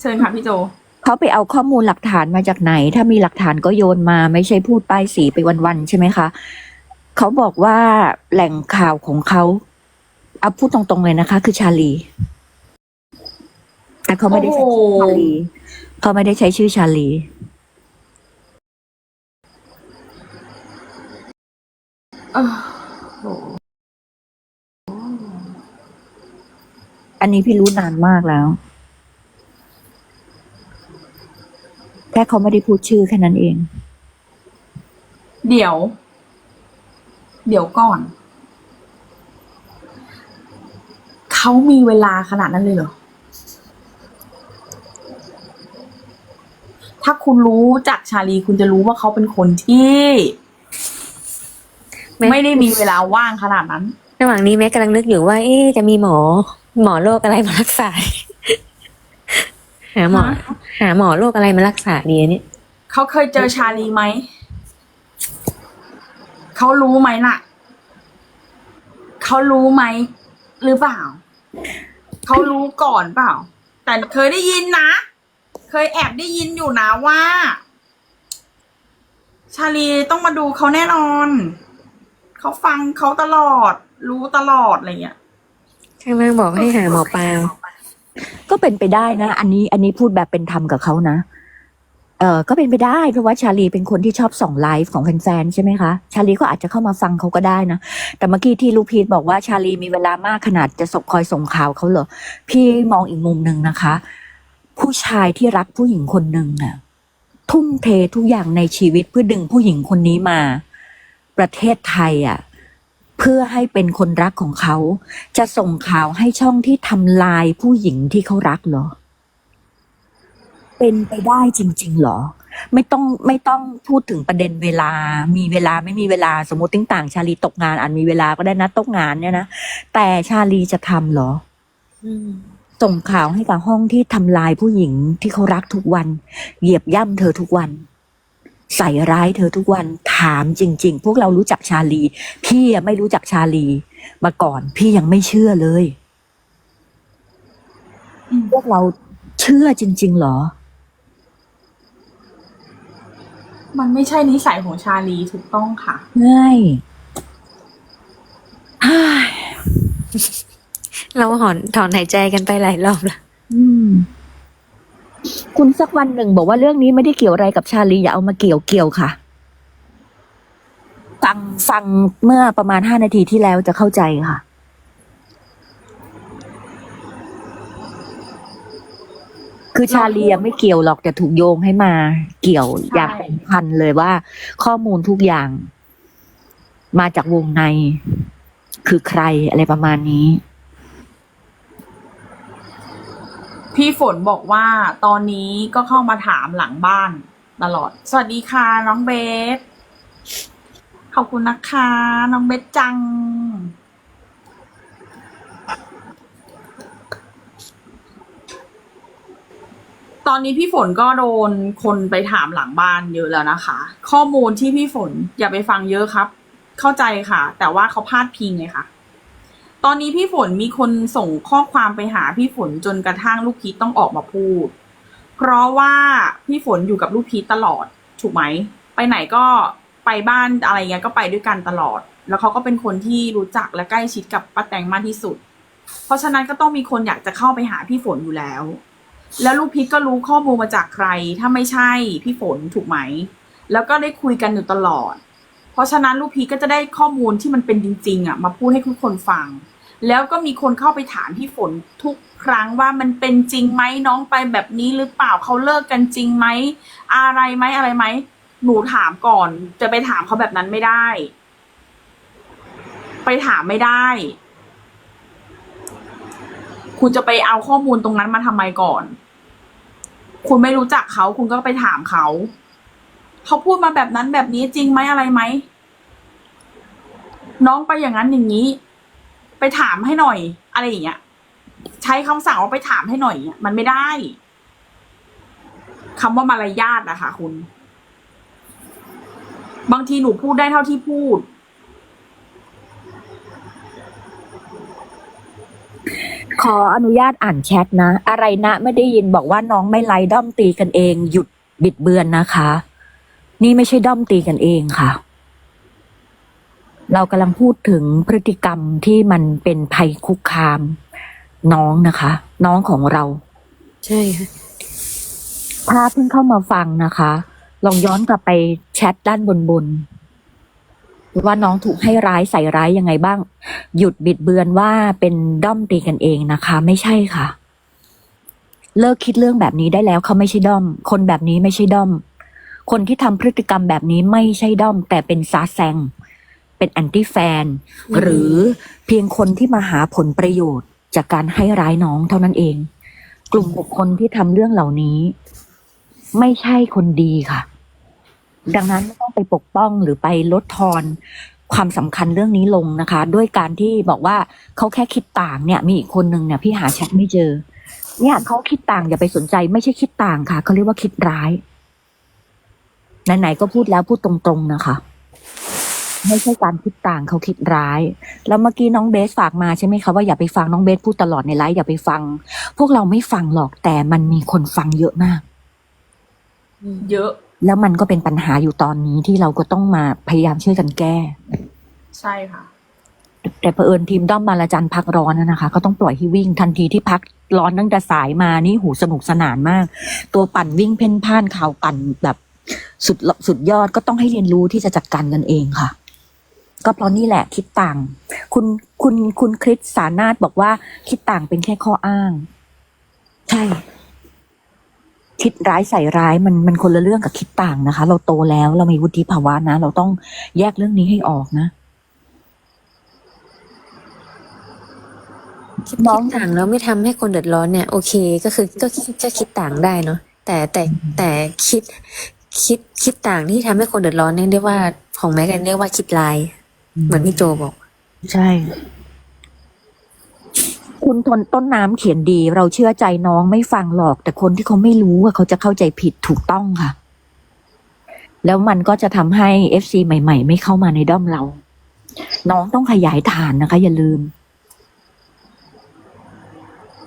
เชิญค่ะพี่โจเขาไปเอาข้อมูลหลักฐานมาจากไหน ถ้ามีหลักฐานก็โยนมา ไม่ใช่พูดป้ายสีไปวันๆใช่ไหมคะเขาบอกว่าแหล่งข่าวของเขาเอาพูดตรงๆเลยนะคะ คือชาลี แต่เขาไม่ได้ใช้ชื่อชาลีเขาไม่ได้ใช้ชื่อชาลีเออโหอันนี้พี่รู้นานมากแล้ว แค่เขาไม่ได้พูดชื่อแค่นั้นเอง เดี๋ยว เดี๋ยวก่อน เขามีเวลาขนาดนั้นเลยเหรอ ถ้าคุณรู้จักชาลีคุณจะรู้ว่าเขาเป็นคนที่ไม่ ไม่ได้มีเวลาว่างขนาดนั้น ระหว่างนี้แม่กำลังนึกอยู่ว่า เอ๊ะจะมีหมอ หมอโรคอะไรมารักษา หาหมอฮะหาหมอโรคอะไรมารักษาดีอันเนี่ยเขาเคยเจอชาลีไหม เขารู้ไหมน่ะ เขารู้ไหม หรือเปล่า เขารู้ก่อนเปล่า แต่เคยได้ยินนะ เคยแอบได้ยินอยู่นะว่า ชาลีต้องมาดูเขาแน่นอน เขาฟังเขาตลอด รู้ตลอดอะไรเงี้ยข้างล่างบอกให้หาหมอปลา ก็เป็นไปได้นะ อันนี้ อันนี้พูดแบบเป็นธรรมกับเขานะ เออก็เป็นไปได้ เพราะว่าชาลีเป็นคนที่ชอบส่องไลฟ์ของแฟนๆใช่ไหมคะ ชาลีก็อาจจะเข้ามาฟังเขาก็ได้นะ แต่เมื่อกี้ที่ลูกพีทบอกว่าชาลีมีเวลามากขนาดจะส่งคอยส่งข่าวเขาเหรอ พี่มองอีกมุมหนึ่งนะคะ ผู้ชายที่รักผู้หญิงคนหนึ่งน่ะ ทุ่มเททุกอย่างในชีวิตเพื่อดึงผู้หญิงคนนี้มา ประเทศไทยอะ เพื่อให้เป็นคนรักของเขา จะส่งข่าวให้ช่องที่ทำลายผู้หญิงที่เขารักเหรอ เป็นไปได้จริง ๆ เหรอ ไม่ต้องไม่ต้องพูดถึงประเด็นเวลา มีเวลาไม่มีเวลาสมมติติ้งต่าง ชาลีตกงานอาจมีเวลาก็ได้นะตกงานเนี่ยนะแต่ชาลีจะทำเหรออืมส่งข่าวให้กับห้องที่ทำลายผู้หญิงที่เขารักทุกวัน เหยียบย่ำเธอทุกวัน ใส่ร้ายเธอทุกวันถามจริง ๆ พวกเรารู้จักชาลี พี่อะไม่รู้จักชาลี มาก่อนพี่ยังไม่เชื่อเลยอืมพวกเราเชื่อจริงๆเหรอ มันไม่ใช่นิสัยของชาลีถูกต้องค่ะง่ายเราหอนถอนหายใจกันไปหลายรอบแล้วอืม คุณสักวันหนึ่งบอกว่าเรื่องนี้ไม่ได้เกี่ยวอะไรกับชาลีอย่าเอามาเกี่ยวเกี่ยวค่ะ ฟังฟังเมื่อประมาณห้านาทีที่แล้วจะเข้าใจค่ะ คือชาลีอะไม่เกี่ยวหรอกแต่ถูกโยงให้มาเกี่ยวอย่างเป็นพันเลยว่า ข้อมูลทุกอย่าง มาจากวงใน คือใครอะไรประมาณนี้ พี่ฝนบอกว่าตอนนี้ก็เข้ามาถามหลังบ้านตลอด สวัสดีค่ะ น้องเบส ขอบคุณนะคะ น้องเบสจัง ตอนนี้พี่ฝนก็โดนคนไปถามหลังบ้านเยอะแล้วนะคะ ข้อมูลที่พี่ฝนอย่าไปฟังเยอะครับ เข้าใจค่ะ แต่ว่าเขาพลาดพิงไงคะ ตอนนี้พี่ฝนมีคนส่งข้อความไปหาพี่ฝนจนกระทั่งลูกพีชต้องออกมาพูด เพราะว่าพี่ฝนอยู่กับลูกพีชตลอด ถูกไหม ไปไหนก็ไปบ้านอะไรเงี้ยก็ไปด้วยกันตลอด แล้วเขาก็เป็นคนที่รู้จักและใกล้ชิดกับป้าแตงมากที่สุด เพราะฉะนั้นก็ต้องมีคนอยากจะเข้าไปหาพี่ฝนอยู่แล้ว แล้วลูกพีชก็รู้ข้อมูลมาจากใคร ถ้าไม่ใช่พี่ฝนถูกไหม แล้วก็ได้คุยกันอยู่ตลอด เพราะฉะนั้นลูกพีชก็จะได้ข้อมูลที่มันเป็นจริงๆอะมาพูดให้ทุกคนฟัง แล้วก็มีคนเข้าไปถามพี่ฝนทุกครั้งว่ามันเป็นจริงไหมน้องไปแบบนี้หรือเปล่าเขาเลิกกันจริงไหมอะไรไหมอะไรไหมหนูถามก่อน จะไปถามเขาแบบนั้นไม่ได้ ไปถามไม่ได้ คุณจะไปเอาข้อมูลตรงนั้นมาทำไมก่อน คุณไม่รู้จักเขาคุณก็ไปถามเขาเขาพูดมาแบบนั้นแบบนี้จริงไหมอะไรไหมน้องไปอย่างนั้นอย่างนี้ ไปถามให้หน่อย อะไรอย่างเงี้ย ใช้คำสั่งว่าไปถามให้หน่อยเนี่ยมันไม่ได้คำว่ามารยาทอะคะคุณ บางทีหนูพูดได้เท่าที่พูด ขออนุญาตอ่านแชทนะ อะไรนะไม่ได้ยินบอกว่าน้องไม่ไล่ด้อมตีกันเอง หยุดบิดเบือนนะคะ นี่ไม่ใช่ด้อมตีกันเองค่ะ เรากำลังพูดถึงพฤติกรรมที่มันเป็นภัยคุกคาม น้องนะคะ น้องของเรา ใช่ค่ะถ้าเพิ่งเข้ามาฟังนะคะ ลองย้อนกลับไปแชทด้านบนบนๆว่าน้องถูกให้ร้ายใส่ร้ายยังไงบ้าง หยุดบิดเบือนว่าเป็นด้อมตีกันเองนะคะ ไม่ใช่ค่ะ เลิกคิดเรื่องแบบนี้ได้แล้วเขาไม่ใช่ด้อม คนแบบนี้ไม่ใช่ด้อม คนที่ทำพฤติกรรมแบบนี้ไม่ใช่ด้อม แต่เป็นซาแซง เป็นแอนตี้แฟน หรือเพียงคนที่มาหาผลประโยชน์ จากการให้ร้ายน้องเท่านั้นเอง กลุ่มบุคคลที่ทำเรื่องเหล่านี้ ไม่ใช่คนดีค่ะ ดังนั้นไม่ต้องไปปกป้องหรือไปลดทอนความสำคัญเรื่องนี้ลงนะคะ ด้วยการที่บอกว่าเขาแค่คิดต่างเนี่ย มีอีกคนนึงเนี่ยพี่หาแชทไม่เจอ เนี่ยเขาคิดต่างอย่าไปสนใจ ไม่ใช่คิดต่างค่ะเขาเรียกว่าคิดร้ายไหนๆก็พูดแล้วพูดตรงๆนะคะ ไม่ใช่การคิดต่างเขาคิดร้าย แล้วเมื่อกี้น้องเบสฝากมาใช่ไหมคะว่าอย่าไปฟังน้องเบสพูดตลอดในไลฟ์อย่าไปฟัง พวกเราไม่ฟังหรอกแต่มันมีคนฟังเยอะมาก เยอะ แล้วมันก็เป็นปัญหาอยู่ตอนนี้ที่เราก็ต้องมาพยายามช่วยกันแก้ ใช่ค่ะ แต่เผอิญทีมด้อมบาลาจันพักร้อนนะนะคะ ก็ต้องปล่อยให้วิ่งทันทีที่พักร้อนตั้งแต่สายมานี่หูสนุกสนานมาก ตัวปั่นวิ่งเพ่นพ่านข่าวปั่นแบบสุดสุดยอดก็ต้องให้เรียนรู้ที่จะจัดการกันเองค่ะ ก็เพราะนี่แหละคิดต่าง คุณคุณคุณคริสสานาถบอกว่า คิดต่างเป็นแค่ข้ออ้าง ใช่ คิดร้ายใส่ร้ายมันมันคนละเรื่องกับคิดต่างนะคะ เราโตแล้วเรามีวุฒิภาวะนะ เราต้องแยกเรื่องนี้ให้ออกนะคิดคิดต่างแล้วไม่ทำให้คนเดือดร้อนเนี่ยโอเค ก็คือก็คิดก็คิดต่างได้เนาะแต่แต่แต่คิดคิดคิดต่างที่ทำให้คนเดือดร้อนเนี่ยเรียกว่าของแม็กกันเรียกว่าคิดลาย เหมือนพี่โจบอก ใช่ คุณทนต้นน้ำเขียนดี เราเชื่อใจน้องไม่ฟังหรอก แต่คนที่เขาไม่รู้อะเขาจะเข้าใจผิดถูกต้องค่ะ แล้วมันก็จะทำให้เอฟซีใหม่ ๆ ไม่เข้ามาในด้อมเรา น้องต้องขยายฐานนะคะ อย่าลืม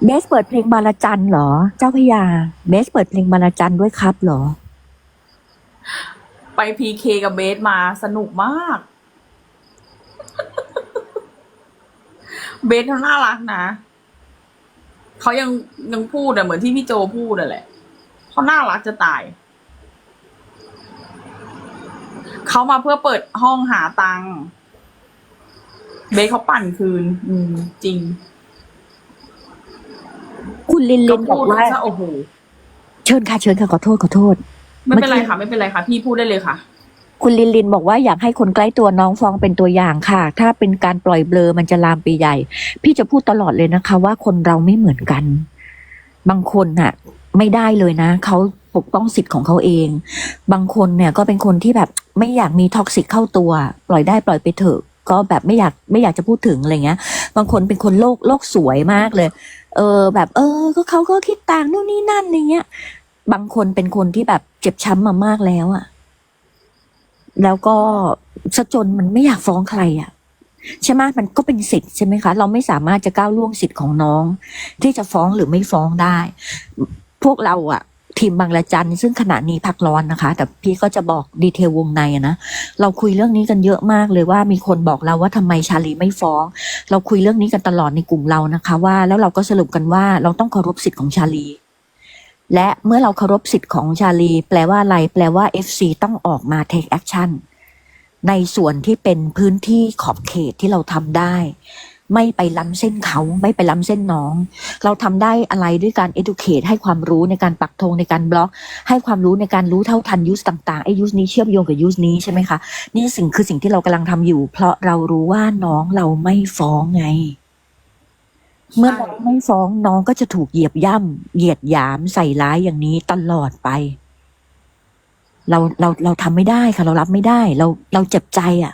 เบสเปิดเพลงบาลาจันเหรอ เจ้าพระยาเบสเปิดเพลงบาลาจันด้วยครับเหรอ ไปพีเคกับเบสมาสนุกมาก เบสเขาน่ารักนะเขายังยังพูดอะเหมือนที่พี่โจพูดอะแหละเขาน่ารักจะตายเขามาเพื่อเปิดห้องหาตังค์เบสเขาปั่นคืน อืม จริงคุณลินลิก็นบพูอกดว่าซะโอ้โหเชิญค่ะเชิญค่ะขอโทษขอโทษ ไม่เป็นไรเมื่อกี้ค่ะ ไม่เป็นไรค่ะ พี่พูดได้เลยค่ะ คุณลินลินบอกว่าอยากให้คนใกล้ตัวน้องฟองเป็นตัวอย่างค่ะ ถ้าเป็นการปล่อยเบลอมันจะลามไปใหญ่ พี่จะพูดตลอดเลยนะคะ ว่าคนเราไม่เหมือนกัน บางคนน่ะ ไม่ได้เลยนะเขาปกป้องสิทธิ์ของเขาเอง บางคนเนี่ยก็เป็นคนที่แบบไม่อยากมีท็อกซิกเข้าตัว ปล่อยได้ปล่อยไปเถอะ ก็แบบไม่อยากไม่อยากจะพูดถึงอะไรเงี้ย บางคนเป็นคนโลกโลกสวยมากเลย เออ แบบ เออ ก็เขาก็คิดต่างนู่นนี่นั่นอะไรเงี้ย บางคนเป็นคนที่แบบเจ็บช้ำมามากแล้วอะ แล้วก็สะจนมันไม่อยากฟ้องใครอะใช่ไหมมันก็เป็นสิทธิ์ใช่ไหมคะ เราไม่สามารถจะก้าวล่วงสิทธิ์ของน้อง ที่จะฟ้องหรือไม่ฟ้องได้ พวกเราอะทีมบางละจันซึ่งขณะนี้พักร้อนนะคะ แต่พี่ก็จะบอกดีเทลวงในนะเราคุยเรื่องนี้กันเยอะมากเลยว่ามีคนบอกเราว่าทำไมชาลีไม่ฟ้อง เราคุยเรื่องนี้กันตลอดในกลุ่มเรานะคะ ว่าแล้วเราก็สรุปกันว่าเราต้องเคารพสิทธิ์ของชาลี และเมื่อเราเคารพสิทธิ์ของชาลี แปลว่าอะไร แปลว่า FC ต้องออกมา take action ในส่วนที่เป็นพื้นที่ขอบเขตที่เราทำได้ ไม่ไปล้ำเส้นเขาไม่ไปล้ำเส้นน้อง เราทำได้อะไรด้วยการ educate ให้ความรู้ในการปักธงในการบล็อก ให้ความรู้ในการรู้เท่าทันยูสต่างๆไอ้ยูสนี้เชื่อมโยงกับยูสนี้ใช่ไหมคะนี่สิ่งคือสิ่งที่เรากำลังทำอยู่ เพราะเรารู้ว่าน้องเราไม่ฟ้องไง เมื่อน้องไม่ฟ้องน้องก็จะถูกเหยียบย่ำเหยียดหยามใส่ร้ายอย่างนี้ตลอดไป เราเราเราทำไม่ได้ค่ะ เรารับไม่ได้ เราเราเจ็บใจอะ่ะ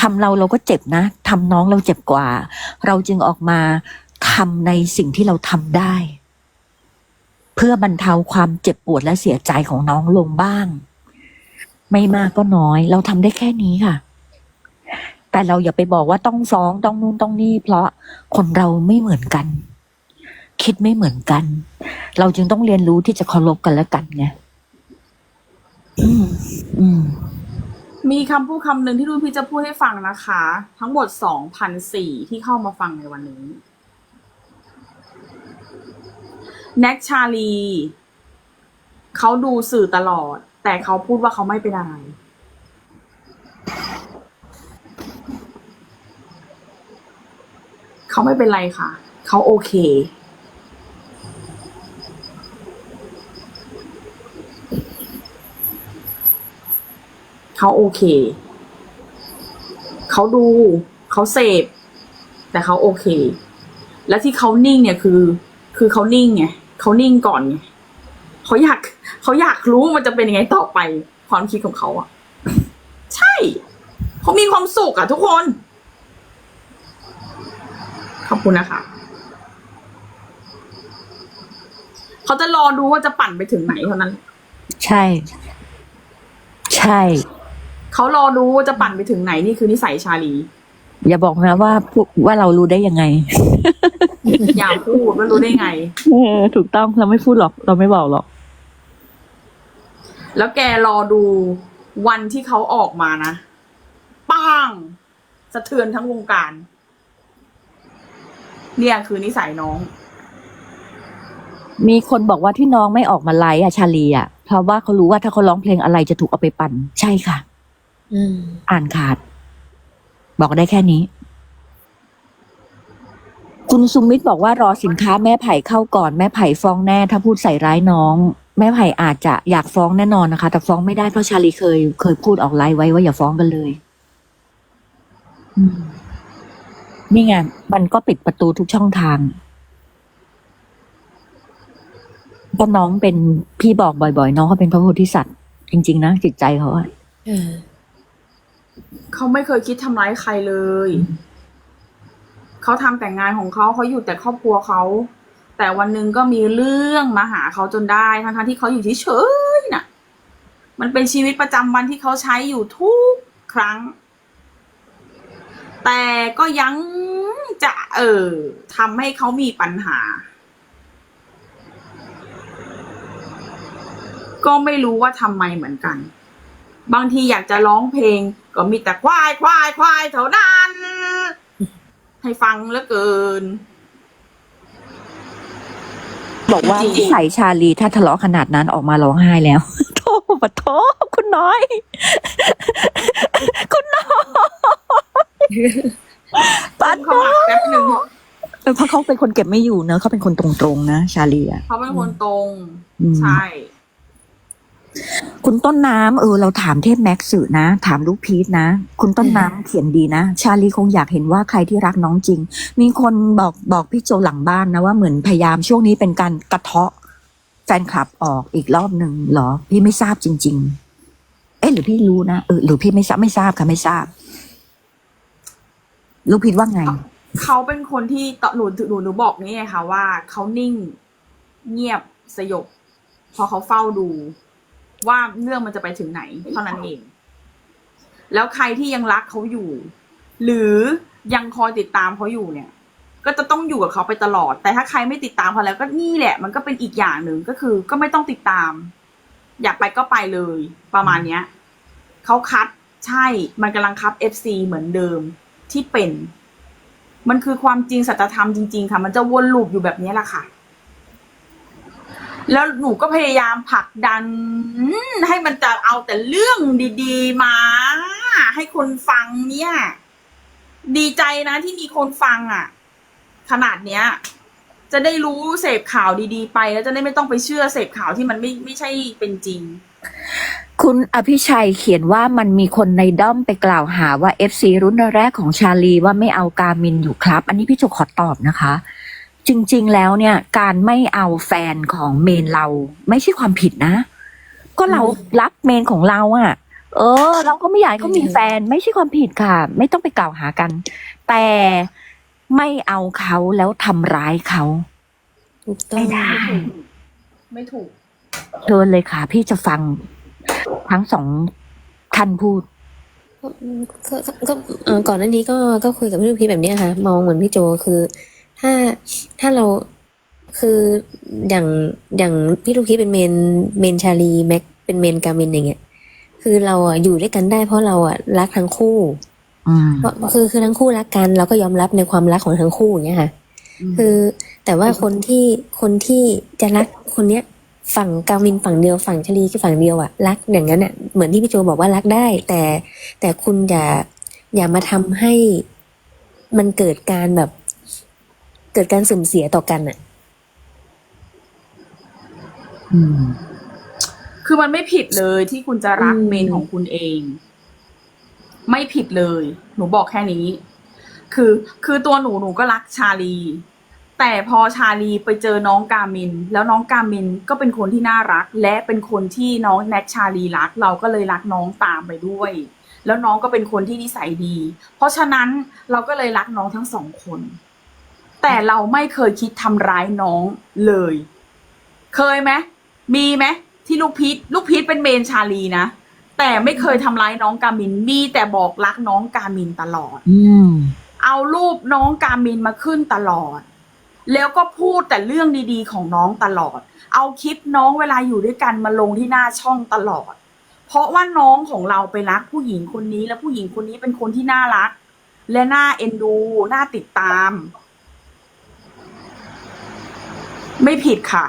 ทำเราเราก็เจ็บนะทำน้องเราเจ็บกว่า เราจึงออกมาทำในสิ่งที่เราทำได้ เพื่อบรรเทาความเจ็บปวดและเสียใจของน้องลงบ้าง ไม่มากก็น้อย เราทำได้แค่นี้ค่ะ แต่เราอย่าไปบอกว่าต้องฟ้องต้องนู่นต้องนี่ เพราะคนเราไม่เหมือนกัน คิดไม่เหมือนกัน เราจึงต้องเรียนรู้ที่จะเคารพกันและกันไงอืมอืมมีคำพูดคำหนึ่งที่รุ่นพี่จะพูดให้ฟังนะคะ ทั้งหมดสองพันสี่ที่เข้ามาฟังในวันนี้แน็กชาลีเขาดูสื่อตลอด แต่เขาพูดว่าเขาไม่เป็นอะไร เขาไม่เป็นไรค่ะ เขาโอเค เขาโอเค เขาดู เขาเสพ แต่เขาโอเค และที่เขานิ่งเนี่ยคือ คือเขานิ่งไงเขานิ่งก่อนไงเขาอยากเขาอยากรู้มันจะเป็นยังไงต่อไป ความคิดของเขาอะใช่ เขามีความสุขอะทุกคน อบคุณนะคะ เขาจะรอดูว่าจะปั่นไปถึงไหนเท่านั้น ใช่ ใช่ เขารอดูว่าจะปั่นไปถึงไหนนี่คือนิสัยชาลี อย่าบอกนะว่าพูว่าเรารู้ได้ยังไง อย่าพูดว่ารู้ได้ไง เออถูกต้องเราไม่พูดหรอก เราไม่บอกหรอก แล้วแกรอดูวันที่เขาออกมานะป้างสะเทือนทั้งวงการ เนี่ยคือนิสัยน้อง มีคนบอกว่าที่น้องไม่ออกมาไลฟ์อะชาลีอะเพราะว่าเขารู้ว่าถ้าเขาร้องเพลงอะไรจะถูกเอาไปปั่น ใช่ค่ะ อืม อ่านขาด บอกได้แค่นี้ คุณสุมิตรบอกว่ารอสินค้าแม่ไผ่เข้าก่อนแม่ไผ่ฟ้องแน่ถ้าพูดใส่ร้ายน้อง แม่ไผ่อาจจะอยากฟ้องแน่นอนนะคะ แต่ฟ้องไม่ได้เพราะชาลีเคย เคยพูดออกไลฟ์ไว้ว่าอย่าฟ้องกันเลย อืม นี่ไง มันก็ปิดประตูทุกช่องทาง ก็น้องเป็นพี่บอกบ่อยๆ น้องเขาเป็นพระโพธิสัตว์ จริง ๆ นะจิตใจเขาอะเออเขาไม่เคยคิดทำร้ายใครเลย เขาทำแต่งานของเขาเขาอยู่แต่ครอบครัวเขาแต่วันหนึ่งก็มีเรื่องมาหาเขาจนได้ทั้งๆที่เขาอยู่เฉยๆน่ะ มันเป็นชีวิตประจำวันที่เขาใช้อยู่ทุกครั้ง แต่ก็ยังจะเออทำให้เขามีปัญหา ก็ไม่รู้ว่าทำไมเหมือนกัน บางทีอยากจะร้องเพลง ก็มีแต่ควายควายควายเท่านั้น ให้ฟังเหลือเกิน บอกว่าจริงๆนิสัยชาลีถ้าทะเลาะขนาดนั้นออกมาร้องไห้แล้ว โทษปะโทคุณน้อย คุณน้อย ปัดเขาหักแป๊บหนึ่งเออเพราะเขาเป็นคนเก็บไม่อยู่เนอะเขาเป็นคนตรงๆนะชาลีอะเขาเป็นคนตรง อืม ใช่ คุณต้นน้ำเออเราถามเทพแม็กซ์สื่อนะ ถามลูกพีทนะ คุณต้นน้ำเขียนดีนะ ชาลีคงอยากเห็นว่าใครที่รักน้องจริง มีคนบอกบอกพี่โจหลังบ้านนะว่าเหมือนพยายามช่วงนี้เป็นการกระเทาะแฟนคลับออกอีกรอบหนึ่งเหรอ พี่ไม่ทราบจริง ๆ เอ๊ะหรือพี่รู้นะเออหรือพี่ไม่ทราบไม่ทราบค่ะไม่ทราบ ลูกพีทว่าไง เขาเป็นคนที่ตหนูหนูหนูบอกนี่ไงคะว่าเขานิ่งเงียบสยบเพอเขาเฝ้าดู ว่าเรื่องมันจะไปถึงไหน เท่านั้นเอง แล้วใครที่ยังรักเขาอยู่ หรือยังคอยติดตามเขาอยู่เนี่ย ก็จะต้องอยู่กับเขาไปตลอด แต่ถ้าใครไม่ติดตามเขาแล้วก็นี่แหละ มันก็เป็นอีกอย่างหนึ่งก็คือ ก็ไม่ต้องติดตาม อยากไปก็ไปเลย ประมาณเนี้ยเขาคัดใช่ มันกำลังคับ FC เหมือนเดิม ที่เป็น มันคือความจริงสัจธรรมจริง ๆ ค่ะ มันจะวนลูปอยู่แบบนี้แหละค่ะ แล้วหนูก็พยายามผลักดัน ให้มันจะเอาแต่เรื่องดีๆมา ให้คนฟังเนี่ย ดีใจนะที่มีคนฟังอะ ขนาดเนี้ย จะได้รู้เสพข่าวดีๆ ไป แล้วจะได้ไม่ต้องไปเชื่อเสพข่าวที่มันไม่ไม่ใช่เป็นจริง คุณอภิชัยเขียนว่ามันมีคนในด้อมไปกล่าวหาว่าเอฟซีรุ่นแรกของชาลีว่าไม่เอากามินอยู่ครับ อันนี้พี่โจขอตอบนะคะ จริง ๆ แล้วเนี่ย การไม่เอาแฟนของเมนเรา ไม่ใช่ความผิดนะ ก็เรารักเมนของเราอะ่ะ เออ เราก็ไม่อยากให้เขามีแฟนไม่ใช่ความผิดค่ะ ไม่ต้องไปกล่าวหากัน แต่ไม่เอาเขาแล้วทำร้ายเขาถูกต้องไม่ได้ไม่ถูกเชิญเลยค่ะ พี่จะฟัง ทั้งสองท่านพูดเพราะก็ก็ก็เอ่อก่อนหน้านี้ก็ก็คุยกับพี่ลูกพีชแบบเนี้ยค่ะ มองเหมือนพี่โจคือ ถ้าถ้าเราคืออย่างอย่างพี่ลูกพีชเป็นเมนเมนชาลีแม็กเป็นเมนกามินอย่างเงี้ยคือเราอะอยู่ด้วยกันได้เพราะเราอะรักทั้งคู่อืมเพราะคือคือทั้งคู่รักกันเราก็ยอมรับในความรักของทั้งคู่อย่างเงี้ยค่ะ คือแต่ว่าคนที่คนที่จะรักคนเนี้ย ฝั่งกามินฝั่งเดียวฝั่งชลีคือฝั่งเดียวอะรักอย่างนั้นอะเหมือนที่พี่โจบอกว่ารักได้ แต่แต่คุณอย่าอย่ามาทำให้มันเกิดการแบบ เกิดการเสื่อมเสียต่อกันอะอืม คือมันไม่ผิดเลยที่คุณจะรักเมนของคุณเอง ไม่ผิดเลย หนูบอกแค่นี้ คือ คือตัวหนูหนูก็รักชาลี แต่พอชาลีไปเจอน้องกามิน แล้วน้องกามินก็เป็นคนที่น่ารัก และเป็นคนที่น้องแน็กชาลีรัก เราก็เลยรักน้องตามไปด้วย แล้วน้องก็เป็นคนที่นิสัยดี เพราะฉะนั้นเราก็เลยรักน้องทั้งสองคน แต่เราไม่เคยคิดทำร้ายน้องเลย เคยไหมมีไหมที่ลูกพีทลูกพีทเป็นเมนชาลีนะแต่ไม่เคยทำร้ายน้องกามินมีแต่บอกรักน้องกามินตลอดอืมเอารูปน้องกามินมาขึ้นตลอด แล้วก็พูดแต่เรื่องดีๆ ของน้องตลอด เอาคลิปน้องเวลาอยู่ด้วยกันมาลงที่หน้าช่องตลอด เพราะว่าน้องของเราไปรักผู้หญิงคนนี้ และผู้หญิงคนนี้เป็นคนที่น่ารัก และน่าเอ็นดู น่าติดตาม ไม่ผิดค่ะ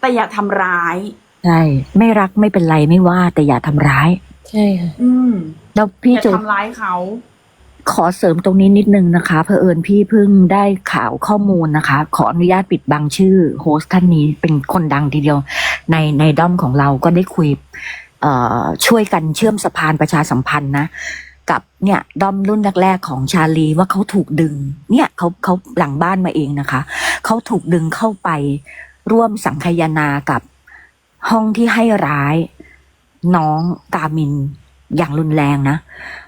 แต่อย่าทำร้าย ใช่ ไม่รักไม่เป็นไรไม่ว่า แต่อย่าทำร้าย ใช่ค่ะ อืมแล้วพี่อย่าโจทำร้ายเขา ขอเสริมตรงนี้นิดนึงนะคะเผอิญพี่เพิ่งได้ข่าวข้อมูลนะคะ ขออนุญาตปิดบังชื่อโฮสต์ท่านนี้เป็นคนดังทีเดียว ในในด้อมของเราก็ได้คุยช่วยกันเชื่อมสะพานประชาสัมพันธ์นะกับเนี่ยด้อมรุ่นแรกๆของชาลีว่าเขาถูกดึง เนี่ยเขาเขาหลังบ้านมาเองนะคะเขาถูกดึงเข้าไปร่วมสังคายนากับห้องที่ให้ร้าย น้องกามินอย่างรุนแรงนะ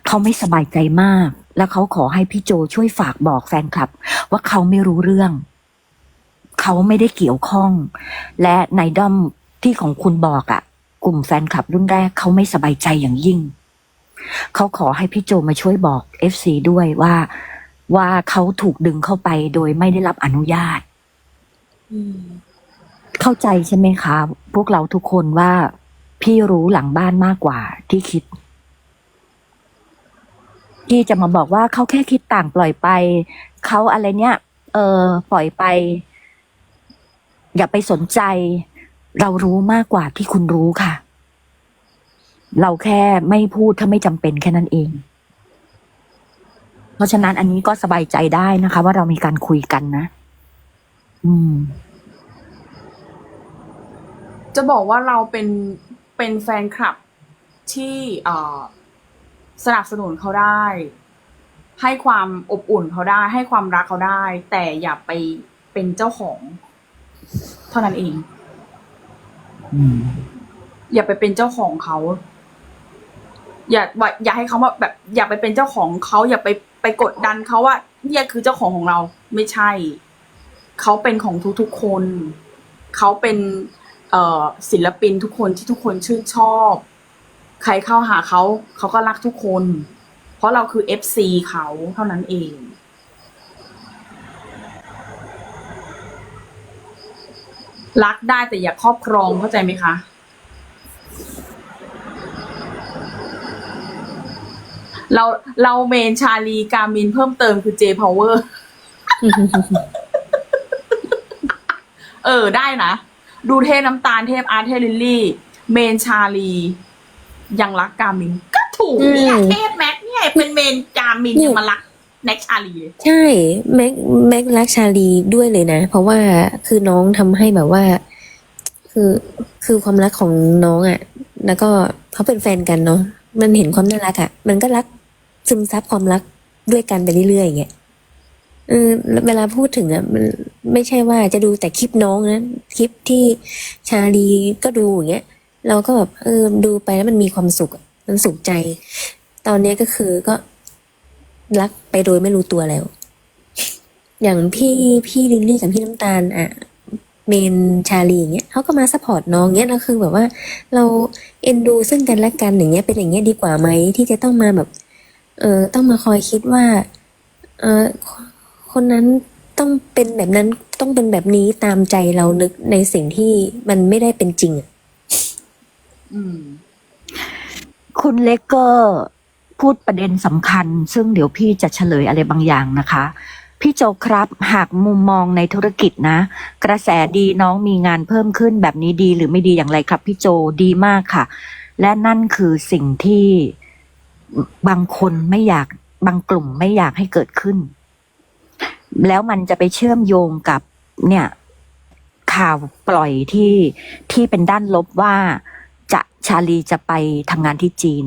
เขาไม่สบายใจมาก แล้วเขาขอให้พี่โจช่วยฝากบอกแฟนคลับ ว่าเขาไม่รู้เรื่อง เขาไม่ได้เกี่ยวข้อง และในด้อมที่ของคุณบอกอะ่ะ กลุ่มแฟนคลับรุ่นแรกเขาไม่สบายใจอย่างยิ่ง เขาขอให้พี่โจมาช่วยบอกเอฟซีด้วยว่าว่าเขาถูกดึงเข้าไปโดยไม่ได้รับอนุญาตเข้าใจใช่ไหมคะ พวกเราทุกคนว่าพี่รู้หลังบ้านมากกว่าที่คิด พี่จะมาบอกว่าเขาแค่คิดต่างปล่อยไป เขาอะไรเนี้ยเออปล่อยไป อย่าไปสนใจ เรารู้มากกว่าที่คุณรู้ค่ะ เราแค่ไม่พูดถ้าไม่จำเป็นแค่นั้นเอง เพราะฉะนั้นอันนี้ก็สบายใจได้นะคะ ว่าเรามีการคุยกันนะ อืม จะบอกว่าเราเป็นเป็นแฟนคลับที่เอ่อ สนับสนุนเขาได้ ให้ความอบอุ่นเขาได้ ให้ความรักเขาได้ แต่อย่าไปเป็นเจ้าของ เท่านั้นเอง อืม อย่าไปเป็นเจ้าของเขา อย่าว่าอย่าให้เขาว่าแบบ อย่าไปเป็นเจ้าของเขาอย่าไปไปกดดันเขาว่าเนี่ยคือเจ้าของของเรา ไม่ใช่ เขาเป็นของทุกๆคน เขาเป็นเอ่อศิลปินทุกคนที่ทุกคนชื่นชอบ ใครเข้าหาเขาเขาก็รักทุกคน เพราะเราคือ FC เขาเท่านั้นเองรักได้แต่อย่าครอบครองเข้าใจไหมคะ เราเราเมนชาลีกามินเพิ่มเติมคือเจพาวเวอร์เออได้นะ ดูเทพน้ำตาลเทพอาร์เทลิลลี่ เมนชาลี ยังรักกามิน ก็ถูกเนี่ยอืมเทพแม็กเนี่ยเป็นเมนกามินนี่ยังมารักแน็กชาลีเลยใช่แม็กแม็กรักชาลีด้วยเลยนะ เพราะว่าคือน้องทำให้แบบว่า คือคือความรักของน้องอะ่ะ แล้วก็เขาเป็นแฟนกันเนาะมันเห็นความน่ารักอะ่ะ มันก็รักซึมซับความรักด้วยกันไปเรื่อยๆอย่างเงี้ยเออเวลาพูดถึงอะ่ะมันไม่ใช่ว่าจะดูแต่คลิปน้องนะคลิปที่ชาลีก็ดูอย่างเงี้ย เราก็แบบเออดูไปแล้วมันมีความสุขมันสุขใจ ตอนนี้ก็คือก็รักไปโดยไม่รู้ตัวแล้ว อย่างพี่พี่ลิลลี่กับพี่น้ำตาลอะเมนชาลีอย่างเงี้ยเขาก็มาสปอร์ตน้องเงี้ยแล้วคือแบบว่า เราเอ็นดูซึ่งกันและกันอย่างเงี้ยเป็นอย่างเงี้ยดีกว่าไหมที่จะต้องมาแบบ เออต้องมาคอยคิดว่า เออคนนั้นต้องเป็นแบบนั้นต้องเป็นแบบนี้ตามใจเรานึกในสิ่งที่มันไม่ได้เป็นจริงอะ อืม คุณเล็กก็พูดประเด็นสำคัญ ซึ่งเดี๋ยวพี่จะเฉลยอะไรบางอย่างนะคะ พี่โจครับหากมุมมองในธุรกิจนะ กระแสดีน้องมีงานเพิ่มขึ้นแบบนี้ดีหรือไม่ดีอย่างไรครับ พี่โจดีมากค่ะ และนั่นคือสิ่งที่บางคนไม่อยากบางกลุ่มไม่อยากให้เกิดขึ้น แล้วมันจะไปเชื่อมโยงกับเนี่ยข่าวปล่อยที่ที่เป็นด้านลบว่า ชาลีจะไปทำงานที่จีน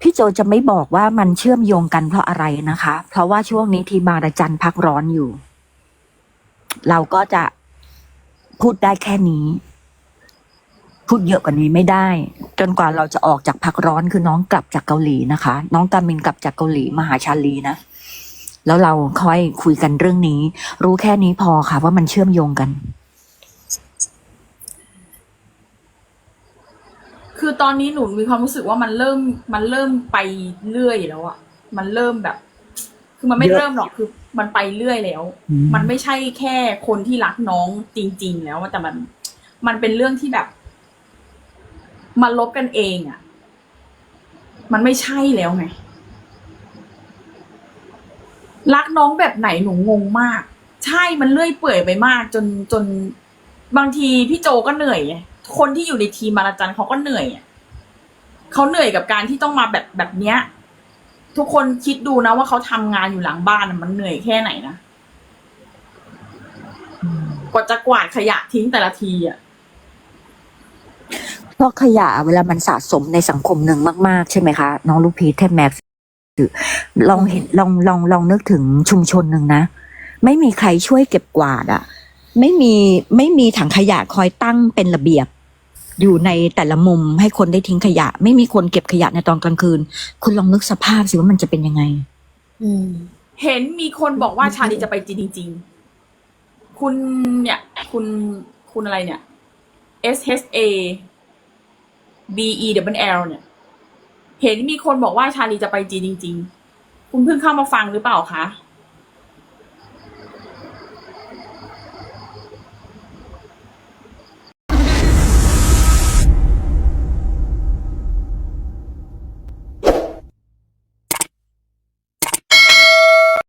พี่โจจะไม่บอกว่ามันเชื่อมโยงกันเพราะอะไรนะคะ เพราะว่าช่วงนี้ทีมารจันพักร้อนอยู่ เราก็จะพูดได้แค่นี้ พูดเยอะกว่านี้ไม่ได้ จนกว่าเราจะออกจากพักร้อนคือน้องกลับจากเกาหลีนะคะ น้องกามินกลับจากเกาหลีมาหาชาลีนะแล้วเราค่อยคุยกันเรื่องนี้ รู้แค่นี้พอค่ะว่ามันเชื่อมโยงกัน คือตอนนี้หนูมีความรู้สึกว่ามันเริ่มมันเริ่มไปเรื่อยแล้วอะมันเริ่มแบบ คือมันไม่เยอะเริ่มหรอกคือ มันไปเรื่อยแล้วอืมมันไม่ใช่แค่คนที่รักน้องจริง ๆ แล้วแต่มัน มันเป็นเรื่องที่แบบมาลบกันเองอะมันไม่ใช่แล้วไงรักน้องแบบไหนหนูงงมาก ใช่มันเลื่อยเปื่อยไปมาก จนจนบางทีพี่โจก็เหนื่อยไง คนที่อยู่ในทีมมาราจันเขาก็เหนื่อยอะเขาเหนื่อยกับการที่ต้องมาแบบแบบเนี้ย ทุกคนคิดดูนะว่าเขาทำงานอยู่หลังบ้านมันเหนื่อยแค่ไหนนะกว่าจะกวาดขยะทิ้งแต่ละทีอะเพราะขยะเวลามันสะสมในสังคมหนึ่งมาก ๆ ใช่ไหมคะ น้องลูกพีชเทพแม็กซ์ลองเห็นลองลองลองนึกถึงชุมชนหนึ่งนะ ไม่มีใครช่วยเก็บกวาดอะไม่มีไม่มีถังขยะคอยตั้งเป็นระเบียบ อยู่ในแต่ละมุมให้คนได้ทิ้งขยะ ไม่มีคนเก็บขยะในตอนกลางคืน คุณลองนึกสภาพสิว่ามันจะเป็นยังไง อืม เห็นมีคนบอกว่าชาลีจะไปจีนจริง ๆ คุณเนี่ย คุณคุณอะไรเนี่ย S H A B E W L เนี่ย เห็นมีคนบอกว่าชาลีจะไปจีนจริง ๆ คุณเพิ่งเข้ามาฟังหรือเปล่าคะ